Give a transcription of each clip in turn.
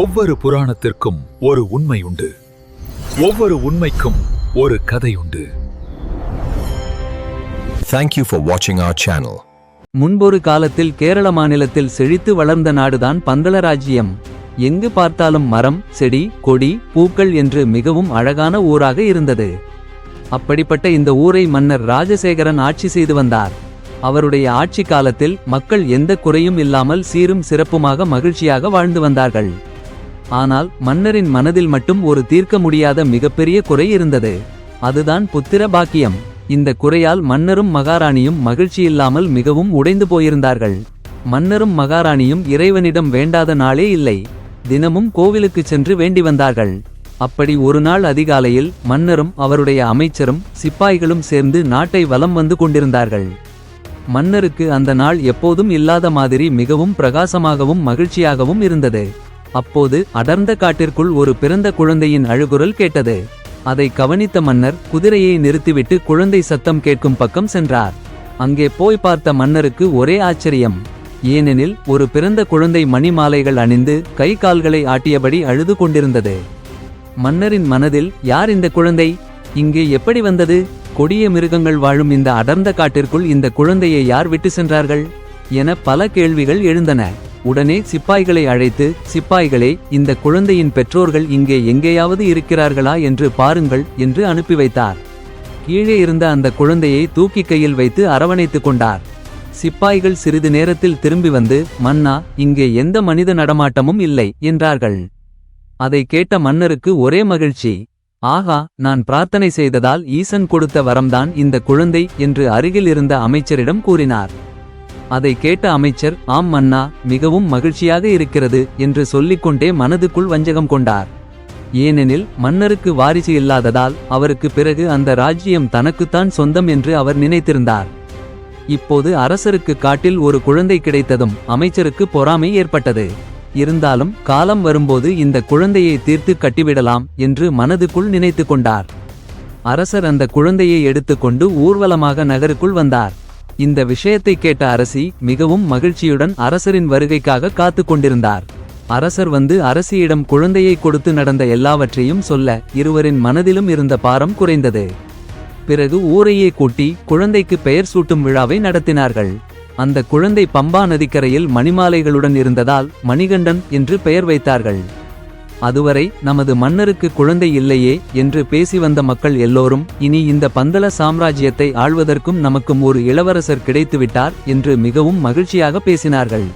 ஒவ்வொரு புராணத்திற்கும் ஒரு உண்மை உண்டு. ஒவ்வொரு உண்மைக்கும் ஒரு கதை உண்டு. Thank you for watching our channel. முன்பொரு காலத்தில் கேரள மாநிலத்தில் செழித்து வளர்ந்த நாடுதான் பந்தள ராஜ்யம் எங்கு பார்த்தாலும் மரம் செடி கொடி பூக்கள் என்று மிகவும் அழகான ஊராக இருந்தது. அப்படிப்பட்ட இந்த ஊரை மன்னர் ராஜசேகரன் ஆட்சி செய்து வந்தார். அவருடைய ஆட்சி காலத்தில் மக்கள் எந்த குறையும் இல்லாமல் சீரும் சிறப்புமாக மகிழ்ச்சியாக வாழ்ந்து வந்தார்கள். ஆனால் மன்னரின் மனதில் மட்டும் ஒரு தீர்க்க முடியாத மிகப்பெரிய குறை இருந்தது. அதுதான் புத்திர பாக்கியம். இந்த குறையால் மன்னரும் மகாராணியும் மகிழ்ச்சியில்லாமல் மிகவும் உடைந்து போயிருந்தார்கள். மன்னரும் மகாராணியும் இறைவனிடம் வேண்டாத நாளே இல்லை. தினமும் கோவிலுக்குச் சென்று வேண்டி வந்தார்கள். அப்படி ஒரு நாள் அதிகாலையில் மன்னரும் அவருடைய அமைச்சரும் சிப்பாய்களும் சேர்ந்து நாட்டை வலம் வந்து கொண்டிருந்தார்கள். மன்னருக்கு அந்த நாள் எப்போதும் இல்லாத மாதிரி மிகவும் பிரகாசமாகவும் மகிழ்ச்சியாகவும் இருந்தது. அப்போது அடர்ந்த காட்டிற்குள் ஒரு பிறந்த குழந்தையின் அழுகுரல் கேட்டது. அதை கவனித்த மன்னர் குதிரையை நிறுத்திவிட்டு குழந்தை சத்தம் கேட்கும் பக்கம் சென்றார். அங்கே போய் பார்த்த மன்னருக்கு ஒரே ஆச்சரியம். ஏனெனில் ஒரு பிறந்த குழந்தை மணிமாலைகள் அணிந்து கை கால்களை ஆட்டியபடி அழுது கொண்டிருந்தது. மன்னரின் மனதில் யார் இந்த குழந்தை? இங்கே எப்படி வந்தது? கொடிய மிருகங்கள் வாழும் இந்த அடர்ந்த காட்டிற்குள் இந்த குழந்தையை யார் விட்டு சென்றார்கள்? என பல கேள்விகள் எழுந்தன. உடனே சிப்பாய்களை அழைத்து சிப்பாய்களே இந்த குழந்தையின் பெற்றோர்கள் இங்கே எங்கேயாவது இருக்கிறார்களா என்று பாருங்கள் என்று அனுப்பி வைத்தார். கீழே இருந்த அந்த குழந்தையை தூக்கி கையில் வைத்து அரவணைத்துக் கொண்டார். சிப்பாய்கள் சிறிது நேரத்தில் திரும்பி வந்து மன்னா இங்கே எந்த மனித நடமாட்டமும் இல்லை என்றார்கள். அதை கேட்ட மன்னருக்கு ஒரே மகிழ்ச்சி. ஆகா நான் பிரார்த்தனை செய்ததால் ஈசன் கொடுத்த வரம்தான் இந்த குழந்தை என்று அருகில் இருந்த அமைச்சரிடம் கூறினார். அதை கேட்ட அமைச்சர் ஆம் மன்னா மிகவும் மகிழ்ச்சியாக இருக்கிறது என்று சொல்லிக்கொண்டே மனதுக்குள் வஞ்சகம் கொண்டார். ஏனெனில் மன்னருக்கு வாரிசு இல்லாததால் அவருக்கு பிறகு அந்த ராஜ்யம் தனக்குத்தான் சொந்தம் என்று அவர் நினைத்திருந்தார். இப்போது அரசருக்கு காட்டில் ஒரு குழந்தை கிடைத்ததும் அமைச்சருக்கு பொறாமை ஏற்பட்டது. இருந்தாலும் காலம் வரும்போது இந்த குழந்தையை தீர்த்து கட்டிவிடலாம் என்று மனதுக்குள் நினைத்து கொண்டார். அரசர் அந்த குழந்தையை எடுத்துக்கொண்டு ஊர்வலமாக நகருக்குள் வந்தார். இந்த விஷயத்தை கேட்ட அரசி மிகவும் மகிழ்ச்சியுடன் அரசரின் வருகைக்காக காத்து கொண்டிருந்தார். அரசர் வந்து அரசியிடம் குழந்தையை கொடுத்து நடந்த எல்லாவற்றையும் சொல்ல இருவரின் மனதிலும் இருந்த பாரம் குறைந்தது. பிறகு ஊரையே கூட்டி குழந்தைக்கு பெயர் சூட்டும் விழாவை நடத்தினார்கள். அந்த குழந்தை பம்பா நதிக்கரையில் மணிமாலைகளுடன் இருந்ததால் மணிகண்டன் என்று பெயர் வைத்தார்கள். அதுவரை நமது மன்னருக்கு குழந்தை இல்லையே என்று பேசி வந்த மக்கள் எல்லோரும் இனி இந்த பந்தள சாம்ராஜ்யத்தை ஆள்வதற்கும் நமக்கும் ஒரு இளவரசர் கிடைத்துவிட்டார் என்று மிகவும் மகிழ்ச்சியாக பேசினார்கள்.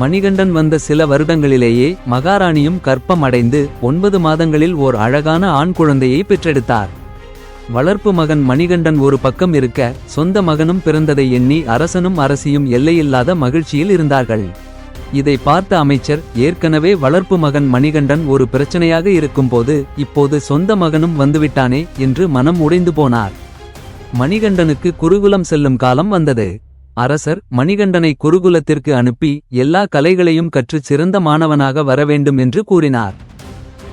மணிகண்டன் வந்த சில வருடங்களிலேயே மகாராணியும் கற்பம் அடைந்து ஒன்பது மாதங்களில் ஓர் அழகான ஆண் குழந்தையை பெற்றெடுத்தார். வளர்ப்பு மகன் மணிகண்டன் ஒரு பக்கம் இருக்க சொந்த மகனும் பிறந்ததை எண்ணி அரசனும் அரசியும் எல்லையில்லாத மகிழ்ச்சியில் இருந்தார்கள். இதை பார்த்த அமைச்சர் ஏற்கனவே வளர்ப்பு மகன் மணிகண்டன் ஒரு பிரச்சனையாக இருக்கும்போது இப்போது சொந்த மகனும் வந்துவிட்டானே என்று மனம் உடைந்து போனார். மணிகண்டனுக்கு குருகுலம் செல்லும் காலம் வந்தது. அரசர் மணிகண்டனை குருகுலத்திற்கு அனுப்பி எல்லா கலைகளையும் கற்று சிறந்த மாணவனாக வரவேண்டும் என்று கூறினார்.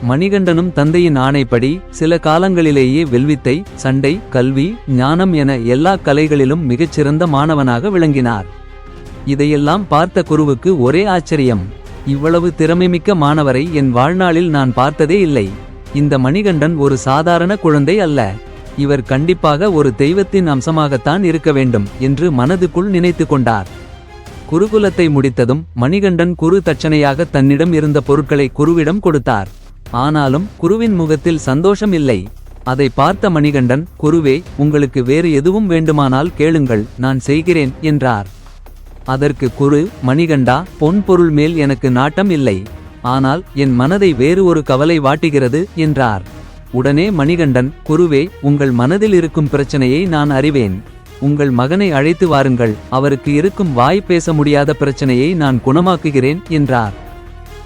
மணிகண்டனும் தந்தையின் ஆணைப்படி சில காலங்களிலேயே வெல்வித்தை சண்டை கல்வி ஞானம் என எல்லா கலைகளிலும் மிகச்சிறந்த மாணவனாக விளங்கினார். இதையெல்லாம் பார்த்த குருவுக்கு ஒரே ஆச்சரியம். இவ்வளவு திறமைமிக்க மாணவரை என் வாழ்நாளில் நான் பார்த்ததே இல்லை. இந்த மணிகண்டன் ஒரு சாதாரண குழந்தை அல்ல. இவர் கண்டிப்பாக ஒரு தெய்வத்தின் அம்சமாகத்தான் இருக்க வேண்டும் என்று மனதுக்குள் நினைத்து கொண்டார். குருகுலத்தை முடித்ததும் மணிகண்டன் குரு தட்சணையாக தன்னிடம் இருந்த பொருட்களை குருவிடம் கொடுத்தார். ஆனாலும் குருவின் முகத்தில் சந்தோஷம் இல்லை. அதை பார்த்த மணிகண்டன் குருவே உங்களுக்கு வேறு எதுவும் வேண்டுமானால் கேளுங்கள் நான் செய்கிறேன் என்றார். அதற்கு குரு மணிகண்டா பொன் பொருள் மேல் எனக்கு நாட்டம் இல்லை. ஆனால் என் மனதை வேறு ஒரு கவலை வாட்டுகிறது என்றார். உடனே மணிகண்டன் குருவே உங்கள் மனதில் இருக்கும் பிரச்சனையை நான் அறிவேன். உங்கள் மகனை அழைத்து வாருங்கள். அவருக்கு இருக்கும் வாய் பேச முடியாத பிரச்சனையை நான் குணமாக்குகிறேன் என்றார்.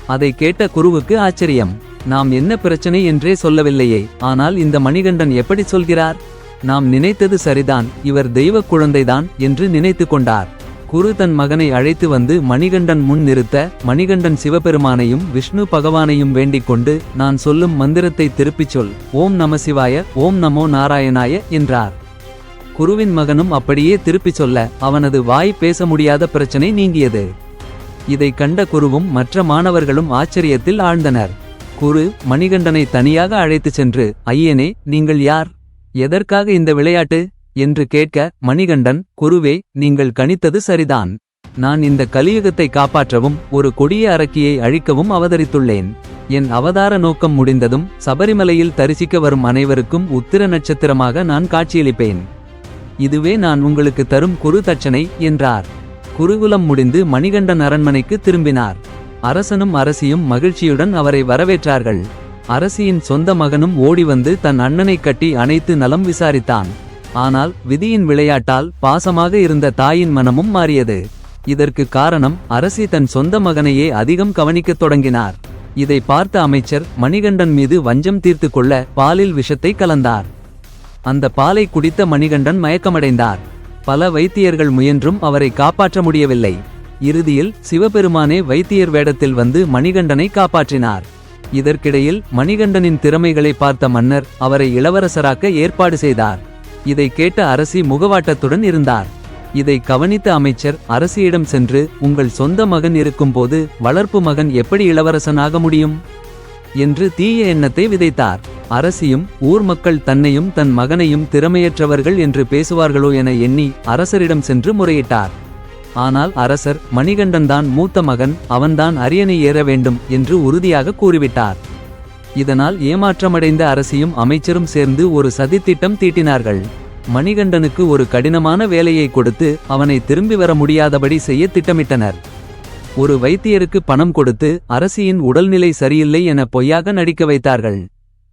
அதை கேட்ட குருவுக்கு ஆச்சரியம். நாம் என்ன பிரச்சனை என்றே சொல்லவில்லையே. ஆனால் இந்த மணிகண்டன் எப்படி சொல்கிறார்? நாம் நினைத்தது சரிதான். இவர் தெய்வ குழந்தைதான் என்று நினைத்து கொண்டார். குரு தன் மகனை அழைத்து வந்து மணிகண்டன் முன் நிறுத்த மணிகண்டன் சிவபெருமானையும் விஷ்ணு பகவானையும் வேண்டிக் கொண்டு நான் சொல்லும் மந்திரத்தை திருப்பிச் சொல். ஓம் நமசிவாய ஓம் நமோ நாராயணாய என்றார். குருவின் மகனும் அப்படியே திருப்பிச் சொல்ல அவனது வாய் பேச முடியாத பிரச்சனை நீங்கியது. இதை கண்ட குருவும் மற்ற மாணவர்களும் ஆச்சரியத்தில் ஆழ்ந்தனர். குரு மணிகண்டனை தனியாக அழைத்துச் சென்று ஐயனே நீங்கள் யார்? எதற்காக இந்த விளையாட்டு? என்று கேட்க மணிகண்டன் குருவே நீங்கள் கணித்தது சரிதான். நான் இந்த கலியுகத்தை காப்பாற்றவும் ஒரு கொடிய அரக்கியை அழிக்கவும் அவதரித்துள்ளேன். என் அவதார நோக்கம் முடிந்ததும் சபரிமலையில் தரிசிக்க வரும் அனைவருக்கும் உத்திர நட்சத்திரமாக நான் காட்சியளிப்பேன். இதுவே நான் உங்களுக்கு தரும் குரு தட்சணை என்றார். குருகுலம் முடிந்து மணிகண்டன் அரண்மனைக்கு திரும்பினார். அரசனும் அரசியும் மகிழ்ச்சியுடன் அவரை வரவேற்றார்கள். அரசியின் சொந்த மகனும் ஓடி வந்து தன் அண்ணனை கட்டி அணைத்து நலம் விசாரித்தான். ஆனால் விதியின் விளையாட்டால் பாசமாக இருந்த தாயின் மனமும் மாறியது. இதற்கு காரணம் அரசி தன் சொந்த மகனையே அதிகம் கவனிக்கத் தொடங்கினார். இதை பார்த்த அமைச்சர் மணிகண்டன் மீது வஞ்சம் தீர்த்து கொள்ள பாலில் விஷத்தை கலந்தார். அந்த பாலை குடித்த மணிகண்டன் மயக்கமடைந்தார். பல வைத்தியர்கள் முயன்றும் அவரை காப்பாற்ற முடியவில்லை. இறுதியில் சிவபெருமானே வைத்தியர் வேடத்தில் வந்து மணிகண்டனை காப்பாற்றினார். இதற்கிடையில் மணிகண்டனின் திறமைகளை பார்த்த மன்னர் அவரை இளவரசராக்க ஏற்பாடு செய்தார். இதை கேட்ட அரசி முகவாட்டத்துடன் இருந்தார். இதை கவனித்த அமைச்சர் அரசியிடம் சென்று உங்கள் சொந்த மகன் இருக்கும்போது வளர்ப்பு மகன் எப்படி இளவரசனாக முடியும்? என்று தீய எண்ணத்தை விதைத்தார். அரசியும் ஊர் மக்கள் தன்னையும் தன் மகனையும் திறமையற்றவர்கள் என்று பேசுவார்களோ என எண்ணி அரசரிடம் சென்று முறையிட்டார். ஆனால் அரசர் மணிகண்டன் தான் மூத்த மகன் அவன்தான் அரியணை ஏற வேண்டும் என்று உறுதியாக கூறிவிட்டார். இதனால் ஏமாற்றமடைந்த அரசியும் அமைச்சரும் சேர்ந்து ஒரு சதித்திட்டம் தீட்டினார்கள். மணிகண்டனுக்கு ஒரு கடினமான வேலையை கொடுத்து அவனை திரும்பி வர முடியாதபடி செய்ய திட்டமிட்டனர். ஒரு வைத்தியருக்கு பணம் கொடுத்து அரசியின் உடல்நிலை சரியில்லை என பொய்யாக நடிக்க வைத்தார்கள்.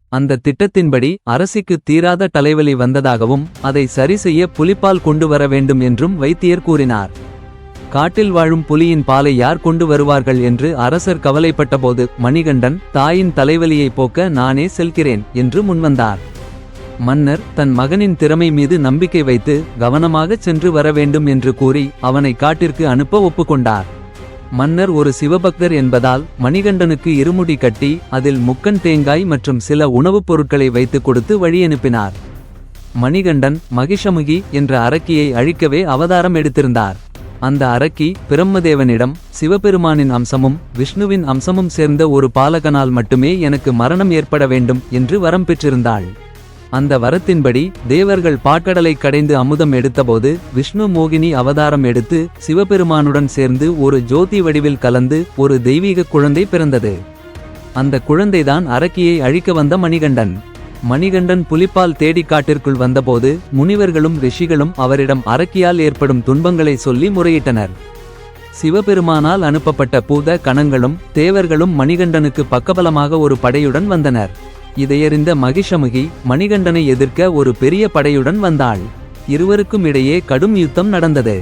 அந்த திட்டத்தின்படி அரசிக்கு தீராத தலைவலி வந்ததாகவும் அதை சரி செய்ய புலிப்பால் கொண்டு வர வேண்டும் என்றும் வைத்தியர் கூறினார். காட்டில் வாழும் புலியின் பாலை யார் கொண்டு வருவார்கள் என்று அரசர் கவலைப்பட்டபோது மணிகண்டன் தாயின் தலைவலியை போக்க நானே செல்கிறேன் என்று முன்வந்தார். மன்னர் தன் மகனின் திறமை மீது நம்பிக்கை வைத்து கவனமாகச் சென்று வர வேண்டும் என்று கூறி அவனை காட்டிற்கு அனுப்ப ஒப்புக்கொண்டார். மன்னர் ஒரு சிவபக்தர் என்பதால் மணிகண்டனுக்கு இருமுடி கட்டி அதில் முக்கன் தேங்காய் மற்றும் சில உணவுப் பொருட்களை வைத்து கொடுத்து வழியனுப்பினார் மணிகண்டன் மகிஷமுகி என்ற அரக்கியை அழிக்கவே அவதாரம் எடுத்திருந்தார். அந்த அரக்கி பிரம்மதேவனிடம் சிவபெருமானின் அம்சமும் விஷ்ணுவின் அம்சமும் சேர்ந்த ஒரு பாலகனால் மட்டுமே எனக்கு மரணம் ஏற்பட வேண்டும் என்று வரம் பெற்றிருந்தாள். அந்த வரத்தின்படி தேவர்கள் பாட்கடலை கடைந்து அமுதம் எடுத்தபோது விஷ்ணு மோகினி அவதாரம் எடுத்து சிவபெருமானுடன் சேர்ந்து ஒரு ஜோதி வடிவில் கலந்து ஒரு தெய்வீக குழந்தை பிறந்தது. அந்த குழந்தைதான் அரக்கியை அழிக்க வந்த மணிகண்டன். மணிகண்டன் புலிப்பால் தேடி காட்டிற்குள் வந்தபோது முனிவர்களும் ரிஷிகளும் அவரிடம் அரக்கியால் ஏற்படும் துன்பங்களை சொல்லி முறையிட்டனர். சிவபெருமானால் அனுப்பப்பட்ட பூத கணங்களும் தேவர்களும் மணிகண்டனுக்கு பக்கபலமாக ஒரு படையுடன் வந்தனர். இதையறிந்த மகிஷமுகி மணிகண்டனை எதிர்க்க ஒரு பெரிய படையுடன் வந்தாள். இருவருக்கும் இடையே கடும் யுத்தம் நடந்தது.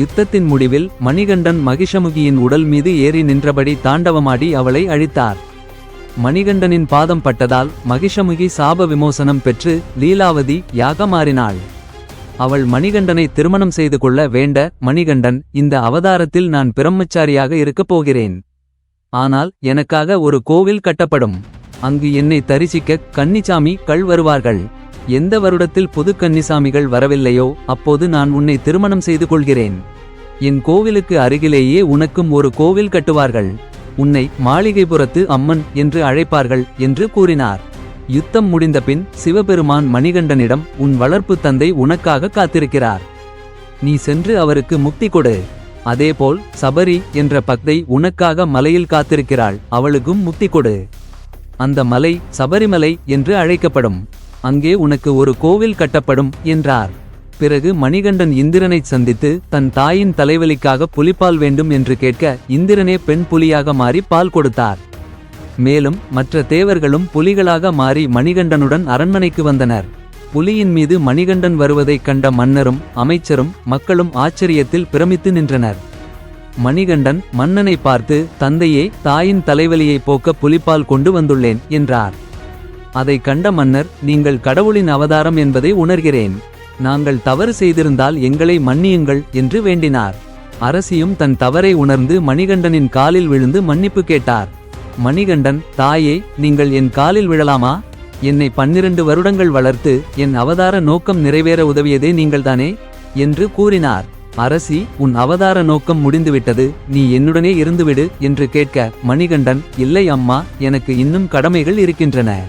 யுத்தத்தின் முடிவில் மணிகண்டன் மகிஷமுகியின் உடல் மீது ஏறி நின்றபடி தாண்டவமாடி அவளை அழித்தார். மணிகண்டனின் பாதம் பட்டதால் மகிஷமுகி சாப விமோசனம் பெற்று லீலாவதி யாக மாறினாள் அவள் மணிகண்டனை திருமணம் செய்து கொள்ள வேண்ட மணிகண்டன் இந்த அவதாரத்தில் நான் பிரம்மச்சாரியாக இருக்கப் போகிறேன். ஆனால் எனக்காக ஒரு கோவில் கட்டப்படும். அங்கு என்னை தரிசிக்க கன்னிசாமி கள் வருவார்கள். எந்த வருடத்தில் புது கன்னிசாமிகள் வரவில்லையோ அப்போது நான் உன்னை திருமணம் செய்து கொள்கிறேன். என் கோவிலுக்கு அருகிலேயே உனக்கும் ஒரு கோவில் கட்டுவார்கள். உன்னை மாளிகைபுரத்து அம்மன் என்று அழைப்பார்கள் என்று கூறினார். யுத்தம் முடிந்தபின் சிவபெருமான் மணிகண்டனிடம் உன் வளர்ப்பு தந்தை உனக்காக காத்திருக்கிறார். நீ சென்று அவருக்கு முக்தி கொடு. அதேபோல் சபரி என்ற பக்தை உனக்காக மலையில் காத்திருக்கிறாள் அவளுக்கும் முக்தி கொடு. அந்த மலை சபரிமலை என்று அழைக்கப்படும். அங்கே உனக்கு ஒரு கோவில் கட்டப்படும் என்றார். பிறகு மணிகண்டன் இந்திரனைச் சந்தித்து தன் தாயின் தலைவலிக்காக புலிப்பால் வேண்டும் என்று கேட்க இந்திரனே பெண் புலியாக மாறி பால் கொடுத்தார். மேலும் மற்ற தேவர்களும் புலிகளாக மாறி மணிகண்டனுடன் அரண்மனைக்கு வந்தனர். புலியின் மீது மணிகண்டன் வருவதைக் கண்ட மன்னரும் அமைச்சரும் மக்களும் ஆச்சரியத்தில் பிரமித்து நின்றனர். மணிகண்டன் மன்னனை பார்த்து தந்தையே தாயின் தலைவலியை போக்க புலிப்பால் கொண்டு வந்துள்ளேன் என்றார். அதை கண்ட மன்னர் நீங்கள் கடவுளின் அவதாரம் என்பதை உணர்கிறேன். நாங்கள் தவறு செய்திருந்தால் எங்களை மன்னியுங்கள் என்று வேண்டினார். அரசியும் தன் தவறை உணர்ந்து மணிகண்டனின் காலில் விழுந்து மன்னிப்பு கேட்டார். மணிகண்டன் தாயே நீங்கள் என் காலில் விழலாமா? என்னை பன்னிரண்டு வருடங்கள் வளர்த்து என் அவதார நோக்கம் நிறைவேற உதவியதே நீங்கள்தானே? என்று கூறினார். அரசி உன் அவதார நோக்கம் முடிந்துவிட்டது. நீ என்னுடனே இருந்துவிடு என்று கேட்க மணிகண்டன் இல்லை அம்மா எனக்கு இன்னும் கடமைகள் இருக்கின்றன.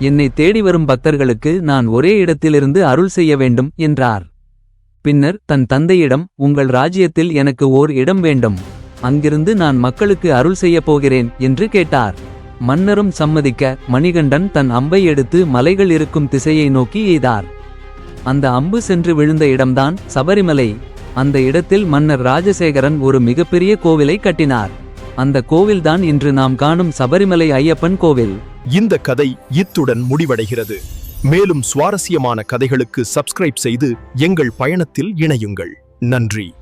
என்னை தேடி வரும் பக்தர்களுக்கு நான் ஒரே இடத்திலிருந்து அருள் செய்ய வேண்டும் என்றார். பின்னர் தன் தந்தையிடம் உங்கள் ராஜ்யத்தில் எனக்கு ஓர் இடம் வேண்டும். அங்கிருந்து நான் மக்களுக்கு அருள் செய்யப் போகிறேன் என்று கேட்டார். மன்னரும் சம்மதிக்க மணிகண்டன் தன் அம்பை எடுத்து மலைகள் இருக்கும் திசையை நோக்கி எய்தார். அந்த அம்பு சென்று விழுந்த இடம்தான் சபரிமலை. அந்த இடத்தில் மன்னர் ராஜசேகரன் ஒரு மிகப்பெரிய கோவிலை கட்டினார். அந்த கோவில்தான் இன்று நாம் காணும் சபரிமலை ஐயப்பன் கோவில். இந்த கதை இத்துடன் முடிவடைகிறது. மேலும் சுவாரஸ்யமான கதைகளுக்கு சப்ஸ்கிரைப் செய்து எங்கள் பயணத்தில் இணையுங்கள். நன்றி.